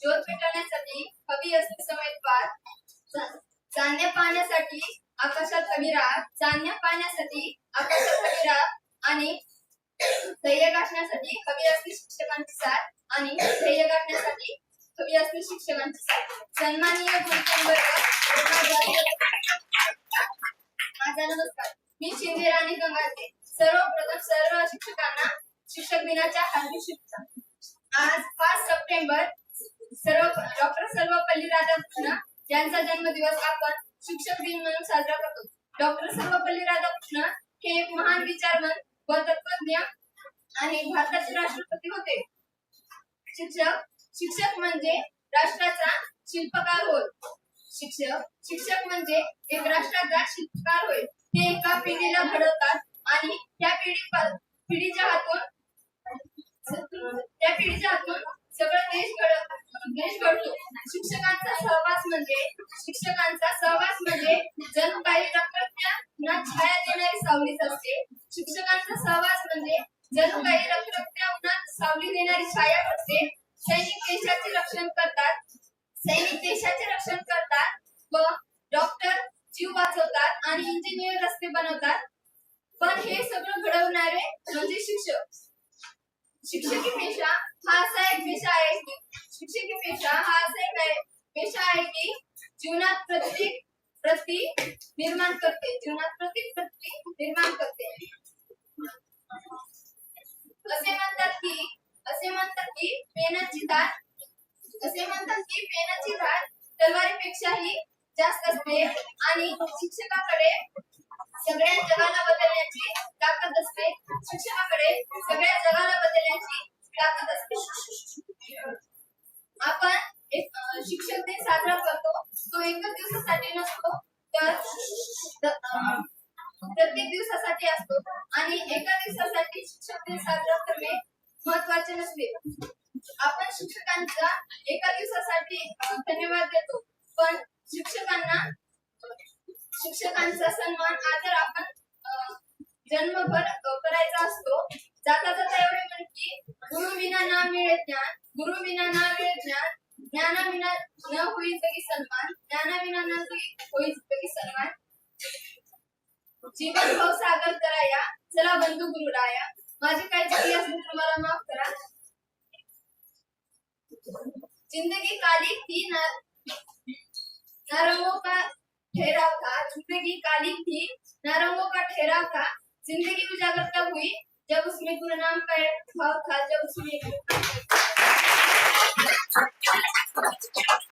ज्योत पेटवण्यासाठी हवी असते समेत पार चांदण्या पाहण्यासाठी आकाशात हवी रात चांदण्या पाहण्यासाठी आकाशात हवी रात आणि ध्येय गाठण्यासाठी हवी असते शिक्षकांची साथ आणि ध्येय गाठण्यासाठी हवी असते शिक्षकांची साथ. सन्माननीय माझा नमस्कार. मी शिंदे राणी गंगाधरे. सर्वप्रथम सर्व शिक्षकांना शिक्षक दिनाच्या हार्दिक शुभेच्छा. आज पाच सप्टेंबर सर्व डॉक्टर सर्वपल्ली राधाकृष्ण यांचा जन्मदिवस आपण शिक्षक दिन म्हणून साजरा करतो. डॉक्टर सर्वपल्ली राधाकृष्ण हे एक महान विचारवंत व तत्वज्ञ आणि भारताचे राष्ट्रपती होते. शिक्षक शिक्षक म्हणजे राष्ट्राचा शिल्पकार होय. शिक्षक शिक्षक म्हणजे एक राष्ट्राचा शिल्पकार होय. ते एका पिढीला घडवतात आणि त्या पिढी पिढीच्या हातून त्या पिढीच्या हातून सगळं देश घडवतात. देश करतो. शिक्षकांचा सहवास म्हणजे शिक्षकांचा सहवास म्हणजे जणू काही रक्तरक्त्या छाया देणारी सावलीच असते. शिक्षकांचा सहवास म्हणजे जणू काही रक्तरक्त्या सावली देणारी छाया असते सैनिक देशाचे रक्षण करतात. सैनिक देशाचे रक्षण करतात व डॉक्टर जीव वाचवतात आणि इंजिनियर रस्ते बनवतात. पण हे सगळं घडवणारे म्हणजे शिक्षक. शिक्षकी पेशा हा असा एक पेशा आहे की शिक्षक पेशा हा असा पेशा आहे की जीवनात प्रत्येक प्रति निर्माण करते जीवनात प्रत्येक प्रति निर्माण करते असे म्हणतात की असे म्हणतात की पेनाची धार असे म्हणतात की पेनाची धार तलवारीपेक्षाही जास्त असते आणि शिक्षकाकडे सगळ्या जगाला बदलण्याची ताकद असते. शिक्षकाकडे सगळ्या जगाला बदलण्याची ताकद असते आपण एक शिक्षक दिन साजरा करतो. तो एकच दिवसासाठी नसतो तर प्रत्येक दिवसासाठी असतो आणि एका दिवसासाठी शिक्षक दिन साजरा करणे महत्त्वाचे नसते. आपण शिक्षकांचा एका दिवसासाठी धन्यवाद देतो पण शिक्षकांना शिक्षकांचा सन्मान आदर आपण जन्मभर करायचा असतो. जाता जाता एवढे म्हण की गुरु विना ना मिळे ज्ञान. गुरु विना ना मिळे ज्ञान ज्ञानाविना न होईल तरी सन्मान ज्ञानाविना न होईल तरी सन्मान। जीवन भाव सागर कराया, चला बंधू गुरु राया माझे काही चुकी असतील तर मला माफ़ करा। ज़िंदगी काली थी न, नरमों का ठहराव था। ज़िंदगी काली थी नरमों का ठहराव था। ज़िंदगी उजागर तब हुई, जब उसमें गुरु नाम का भाव था, जब उसमें Yeah.